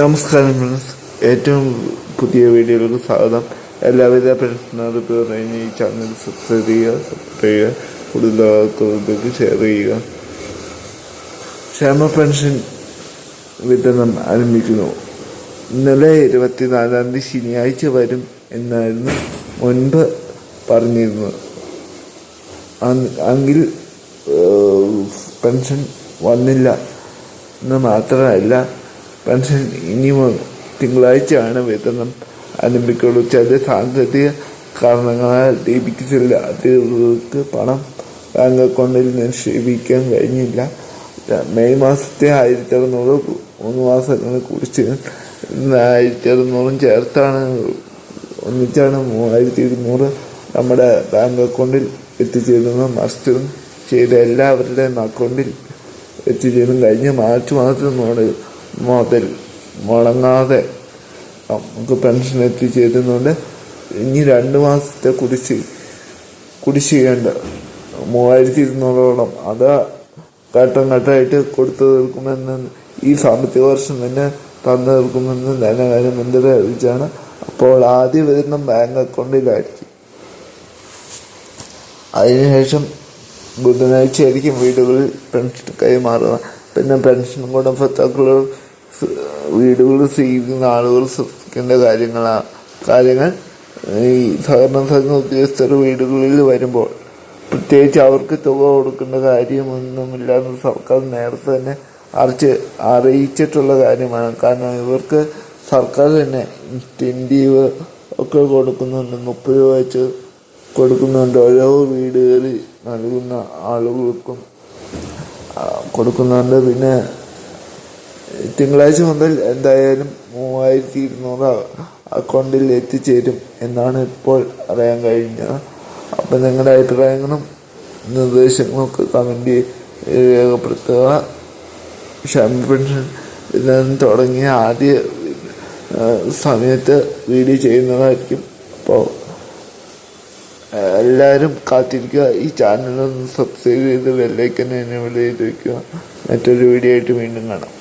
നമസ്കാരം ഏറ്റവും പുതിയ വീഡിയോയിലേക്ക് സ്വാഗതം. എല്ലാവിധ പറഞ്ഞ് ഈ ചാനൽ സബ്സ്ക്രൈബ് ചെയ്യുക സബ്സ്ക്രൈബ് ചെയ്യുക കൂടുതൽ ആൾക്കാർക്ക് ഷെയർ ചെയ്യുക. ക്ഷേമ പെൻഷൻ വിതരണം ആരംഭിക്കുന്നു. ഇന്നലെ ഇരുപത്തിനാലാം തീയതി ശനിയാഴ്ച വരും എന്നായിരുന്നു മുൻപ് പറഞ്ഞിരുന്നത്. അങ്കിൽ പെൻഷൻ വന്നില്ല എന്ന് മാത്രമല്ല പെൻഷൻ ഇനി തിങ്കളാഴ്ചയാണ് വേതനം ആരംഭിക്കുള്ളൂ ചില സാങ്കേതിക കാരണങ്ങളാൽ ലഭിക്കുന്നില്ല അധികൃതർക്ക് പണം ബാങ്ക് അക്കൗണ്ടിൽ നിക്ഷേപിക്കാൻ കഴിഞ്ഞില്ല. മെയ് മാസത്തെ ആയിരത്തി അറുന്നൂറ് മൂന്ന് മാസങ്ങൾ കുറിച്ച് ആയിരത്തി അറുന്നൂറും ചേർത്താണ്. ഒന്നിച്ചാണ് മൂവായിരത്തി ഇരുന്നൂറ് നമ്മുടെ ബാങ്ക് അക്കൗണ്ടിൽ എത്തിച്ചേരുന്ന മസ്റ്റ് ചെയ്ത എല്ലാവരുടെയും അക്കൗണ്ടിൽ എത്തിച്ചേരും കഴിഞ്ഞ മാർച്ച് മാസം മുതൽ മുളങ്ങാതെ നമുക്ക് പെൻഷൻ എത്തിച്ചേരുന്നുണ്ട് ഇനി രണ്ട് മാസത്തെ കുടിശ്ശി കുടിശ്ശികയുണ്ട് മൂവായിരത്തി ഇരുന്നൂറോളം അത് ഘട്ടം ഘട്ടമായിട്ട് കൊടുത്തു തീർക്കുമെന്ന് ഈ സാമ്പത്തിക വർഷം തന്നെ തന്നു തീർക്കുമെന്ന് ധനകാര്യമന്ത്രി അറിയിച്ചാണ്. അപ്പോൾ ആദ്യം വരുന്ന ബാങ്ക് അക്കൗണ്ടിലായിരിക്കും അതിനുശേഷം ബുധനാഴ്ച ആയിരിക്കും വീടുകളിൽ പെൻഷൻ കൈമാറുക. പിന്നെ പെൻഷൻ ഗുണഭോക്താക്കൾ വീടുകൾ സേവിക്കുന്ന ആളുകൾ ശ്രദ്ധിക്കേണ്ട കാര്യങ്ങളാണ് കാര്യങ്ങൾ ഈ സഹകരണ സംഘ ഉദ്യോഗസ്ഥർ വീടുകളിൽ വരുമ്പോൾ പ്രത്യേകിച്ച് അവർക്ക് തുക കൊടുക്കേണ്ട കാര്യമൊന്നുമില്ലാന്ന് സർക്കാർ നേരത്തെ തന്നെ അറിച്ച് അറിയിച്ചിട്ടുള്ള കാര്യമാണ്. കാരണം ഇവർക്ക് സർക്കാർ തന്നെ ഇൻസ്റ്റന്റീവ് ഒക്കെ കൊടുക്കുന്നുണ്ട്. മുപ്പത് രൂപ വെച്ച് കൊടുക്കുന്നുണ്ട്. ഓരോ വീടുകളിൽ നൽകുന്ന ആളുകൾക്കും കൊടുക്കുന്നുണ്ട്. പിന്നെ തിങ്കളാഴ്ച മുതൽ എന്തായാലും മൂവായിരത്തി ഇരുന്നൂറ് അക്കൗണ്ടിൽ എത്തിച്ചേരും എന്നാണ് ഇപ്പോൾ അറിയാൻ കഴിഞ്ഞത്. അപ്പം നിങ്ങളുടെ അഭിപ്രായങ്ങളും നിർദ്ദേശങ്ങളും ഒക്കെ കമന്റ് രേഖപ്പെടുത്തുക. ക്ഷേമ പെൻഷൻ തുടങ്ങിയ ആദ്യ സമയത്ത് വീഡിയോ ചെയ്യുന്നതായിരിക്കും. അപ്പോൾ എല്ലാവരും കാത്തിരിക്കുക. ഈ ചാനലൊന്ന് സബ്സ്ക്രൈബ് ചെയ്ത് ബെല്ലൈക്കൻ എന്നെ മറ്റൊരു വീഡിയോ ആയിട്ട് വീണ്ടും കാണാം.